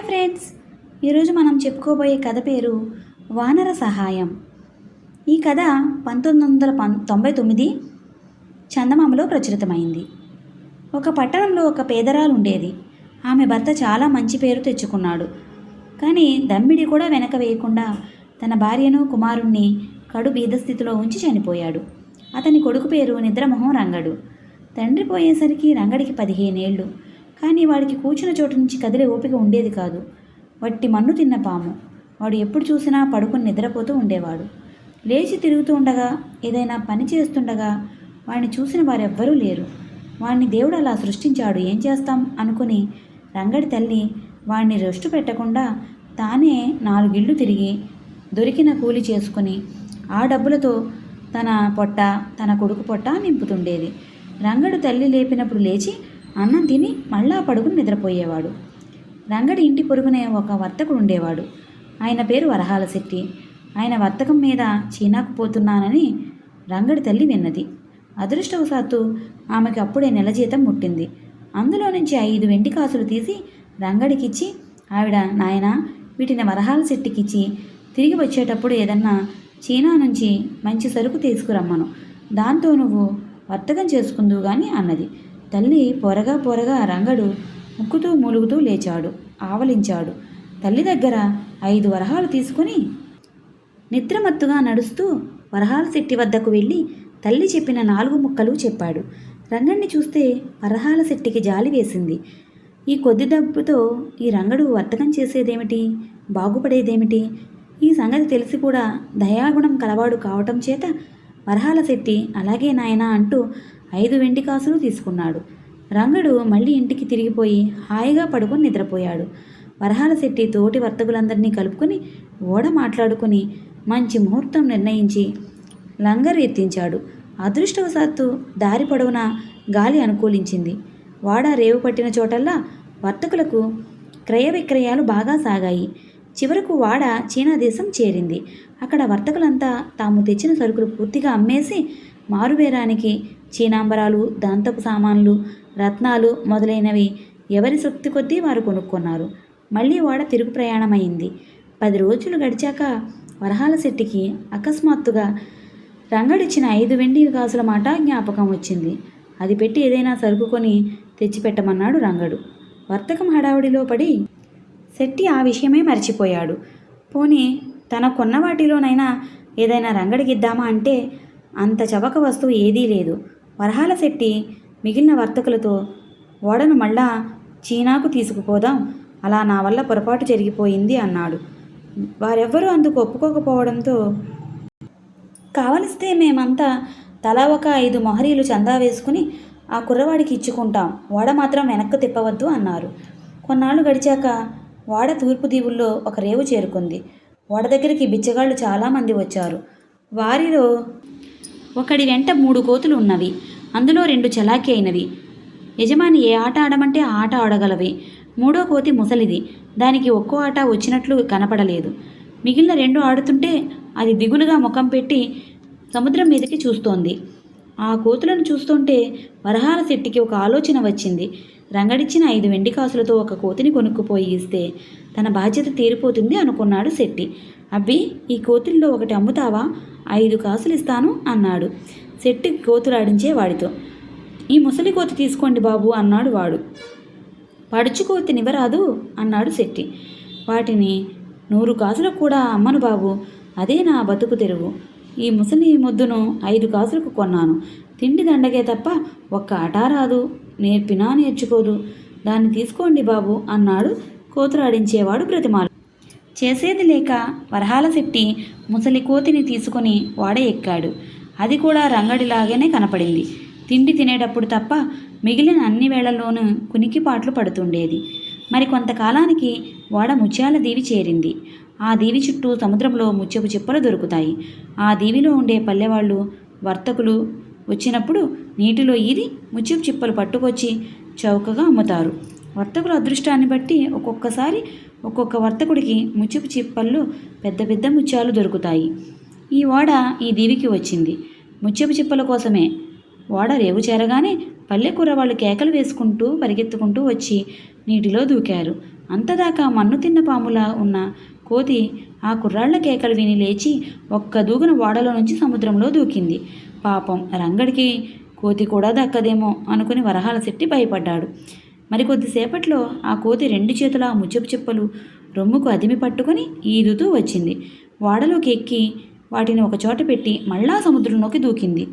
Hi friends. ఈరోజు మనం చెప్పుకోబోయే కథ పేరు వానర సహాయం. ఈ కథ పంతొమ్మిది వందల పం తొంభై తొమ్మిది చందమామలో ప్రచురితమైంది. ఒక పట్టణంలో ఒక పేదరాలు ఉండేది. ఆమె భర్త చాలా మంచి పేరు తెచ్చుకున్నాడు. కానీ దమ్మిడి కూడా వెనక వేయకుండా తన భార్యను కుమారుణ్ణి కడు బీద స్థితిలో ఉంచి చనిపోయాడు. అతని కొడుకు పేరు నిద్రమోహం రంగడు. తండ్రి పోయేసరికి రంగడికి పదిహేనేళ్ళు. కానీ వాడికి కూర్చున్న చోటు నుంచి కదిలే ఓపిక ఉండేది కాదు. వట్టి మన్ను తిన్న పాము. వాడు ఎప్పుడు చూసినా పడుకుని నిద్రపోతూ ఉండేవాడు. లేచి తిరుగుతూ ఉండగా ఏదైనా పని చేస్తుండగా వాడిని చూసిన వారెవ్వరూ లేరు. వాడిని దేవుడు అలా సృష్టించాడు. ఏం చేస్తాం? అనుకుని రంగడి తల్లి వాడిని రెస్టు పెట్టకుండా తానే నాలుగిళ్ళు తిరిగి దొరికిన కూలి చేసుకుని ఆ డబ్బులతో తన పొట్ట తన కొడుకు పొట్ట నింపుతుండేది. రంగడు తల్లి లేపినప్పుడు లేచి అన్నం తిని మళ్ళా పడుకుని నిద్రపోయేవాడు. రంగడి ఇంటి పొరుగునే ఒక వర్తకుడు ఉండేవాడు. ఆయన పేరు వరహాల శెట్టి. ఆయన వర్తకం మీద చీనాకు పోతున్నానని రంగడి తల్లి విన్నది. అదృష్టవశాత్తు ఆమెకి అప్పుడే నెల జీతం ముట్టింది. అందులో నుంచి ఐదు వెండి కాసులు తీసి రంగడికిచ్చి ఆవిడ నాయన వీటిని వరహాల శెట్టికిచ్చి తిరిగి వచ్చేటప్పుడు ఏదన్నా చీనా నుంచి మంచి సరుకు తీసుకురమ్మను. దాంతో నువ్వు వర్తకం చేసుకుందువు కానీ అన్నది. తల్లి పొరగా పొరగా రంగడు ముక్కుతూ మూలుగుతూ లేచాడు ఆవలించాడు. తల్లి దగ్గర ఐదు వరహాలు తీసుకుని నిద్రమత్తుగా నడుస్తూ వరహాల శెట్టి వద్దకు వెళ్ళి తల్లి చెప్పిన నాలుగు ముక్కలు చెప్పాడు. రంగణ్ణి చూస్తే వరహాల శెట్టికి జాలి వేసింది. ఈ కొద్ది డబ్బుతో ఈ రంగడు వర్తకం చేసేదేమిటి? బాగుపడేదేమిటి? ఈ సంగతి తెలిసి కూడా దయాగుణం కలవాడు కావటం చేత వరహాల శెట్టి అలాగే నాయనా అంటూ ఐదు వెండి కాసులు తీసుకున్నాడు. రంగడు మళ్ళీ ఇంటికి తిరిగిపోయి హాయిగా పడుకొని నిద్రపోయాడు. వరహాల శెట్టి తోటి వర్తకులందరినీ కలుపుకొని ఓడ మాట్లాడుకుని మంచి ముహూర్తం నిర్ణయించి లంగర్ ఎత్తించాడు. అదృష్టవశాత్తు దారి పొడవునా గాలి అనుకూలించింది. వాడ రేవు పట్టిన చోటల్లా వర్తకులకు క్రయ విక్రయాలు బాగా సాగాయి. చివరకు వాడ చీనా దేశం చేరింది. అక్కడ వర్తకులంతా తాము తెచ్చిన సరుకులు పూర్తిగా అమ్మేసి మారువేరానికి చీనాంబరాలు దంతపు సామాన్లు రత్నాలు మొదలైనవి ఎవరి శక్తి కొద్దీ వారు కొనుక్కున్నారు. మళ్ళీ వాడ తిరుగు ప్రయాణమైంది. పది రోజులు గడిచాక వరహాల శెట్టికి అకస్మాత్తుగా రంగడిచ్చిన ఐదు వెండి కాసుల మాట జ్ఞాపకం వచ్చింది. అది పెట్టి ఏదైనా సరుకు కొని తెచ్చిపెట్టమన్నాడు రంగడు. వర్తకం హడావుడిలో పడి శెట్టి ఆ విషయమే మర్చిపోయాడు. పోనీ తన కొన్న వాటిలోనైనా ఏదైనా రంగడికిద్దామా అంటే అంత చవక వస్తువు ఏదీ లేదు. వరహాల శెట్టి మిగిలిన వర్తకులతో ఓడను మళ్ళా చీనాకు తీసుకుపోదాం అలా నా వల్ల పొరపాటు జరిగిపోయింది అన్నాడు. వారెవ్వరూ అందుకు ఒప్పుకోకపోవడంతో కావలిస్తే మేమంతా తలా ఒక ఐదు మొహరీలు చందా వేసుకుని ఆ కుర్రవాడికి ఇచ్చుకుంటాం. వాడ మాత్రం వెనక్కు తిప్పవద్దు అన్నారు. కొన్నాళ్ళు గడిచాక వాడ తూర్పు దీవుల్లో ఒక రేవు చేరుకుంది. వాడ దగ్గరికి బిచ్చగాళ్ళు చాలామంది వచ్చారు. వారిలో ఒకడి వెంట మూడు కోతులు ఉన్నవి. అందులో రెండు చలాకీ అయినవి. యజమాని ఏ ఆట ఆడమంటే ఆ ఆట ఆడగలవి. మూడో కోతి ముసలిది. దానికి ఒక్కో ఆట వచ్చినట్లు కనపడలేదు. మిగిలిన రెండు ఆడుతుంటే అది దిగులుగా ముఖం పెట్టి సముద్రం మీదకి చూస్తోంది. ఆ కోతులను చూస్తుంటే వరహాల శెట్టికి ఒక ఆలోచన వచ్చింది. రంగడిచ్చిన ఐదు వెండి కాసులతో ఒక కోతిని కొనుక్కుపోయి ఇస్తే తన బాధ్యత తీరిపోతుంది అనుకున్నాడు శెట్టి. అబ్బి ఈ కోతుల్లో ఒకటి అమ్ముతావా? ఐదు కాసులు ఇస్తాను అన్నాడు. శెట్టి కోతులాడించే వాడితో. ఈ ముసలి కోతి తీసుకోండి బాబు అన్నాడు వాడు. పడుచుకోతి నివ్వరాదు నివరాదు అన్నాడు శెట్టి. వాటిని నూరు కాసులకు కూడా అమ్మను బాబు. అదే నా బతుకు తెరువు. ఈ ముసలి ముద్దును ఐదు కాసులకు కొన్నాను. తిండి దండగే తప్ప ఒక్క అటా రాదు. నేర్పినా నేర్చుకోదు. దాన్ని తీసుకోండి బాబు అన్నాడు కోతులాడించేవాడు ప్రతిమాలు. చేసేది లేక వరహాల శెట్టి ముసలి కోతిని తీసుకుని వాడ ఎక్కాడు. అది కూడా రంగడిలాగానే కనపడింది. తిండి తినేటప్పుడు తప్ప మిగిలిన అన్ని వేళల్లోనూ కునికిపాట్లు పడుతుండేది. మరి కొంతకాలానికి వాడ ముత్యాల దీవి చేరింది. ఆ దీవి చుట్టూ సముద్రంలో ముత్యపు చిప్పలు దొరుకుతాయి. ఆ దీవిలో ఉండే పల్లెవాళ్ళు వర్తకులు వచ్చినప్పుడు నీటిలో ఈది ముత్యపు చిప్పలు పట్టుకొచ్చి చౌకగా అమ్ముతారు. వర్తకుల అదృష్టాన్ని బట్టి ఒక్కొక్కసారి ఒక్కొక్క వర్తకుడికి ముచ్చుపు చిప్పల్లో పెద్ద పెద్ద ముత్యాలు దొరుకుతాయి. ఈ ఓడ ఈ దీవికి వచ్చింది. ముత్యపు చిప్పల కోసమే. ఓడ రేవు చేరగానే పల్లెకూర వాళ్ళు కేకలు వేసుకుంటూ పరిగెత్తుకుంటూ వచ్చి నీటిలో దూకారు. అంతదాకా మన్ను తిన్న పాములా ఉన్న కోతి ఆ కుర్రాళ్ళ కేకలు విని లేచి ఒక్క దూకున ఓడలో నుంచి సముద్రంలో దూకింది. పాపం రంగడికి కోతి కూడా దక్కదేమో అనుకుని వరహాల శెట్టి భయపడ్డాడు. మరి కొద్దిసేపట్లో ఆ కోతి రెండు చేతుల ముచ్చపు చెప్పలు రొమ్ముకు అదిమి పట్టుకొని ఈదుతూ వచ్చింది. వాడలోకి ఎక్కి వాటిని ఒకచోట పెట్టి మళ్ళా సముద్రంలోకి దూకింది.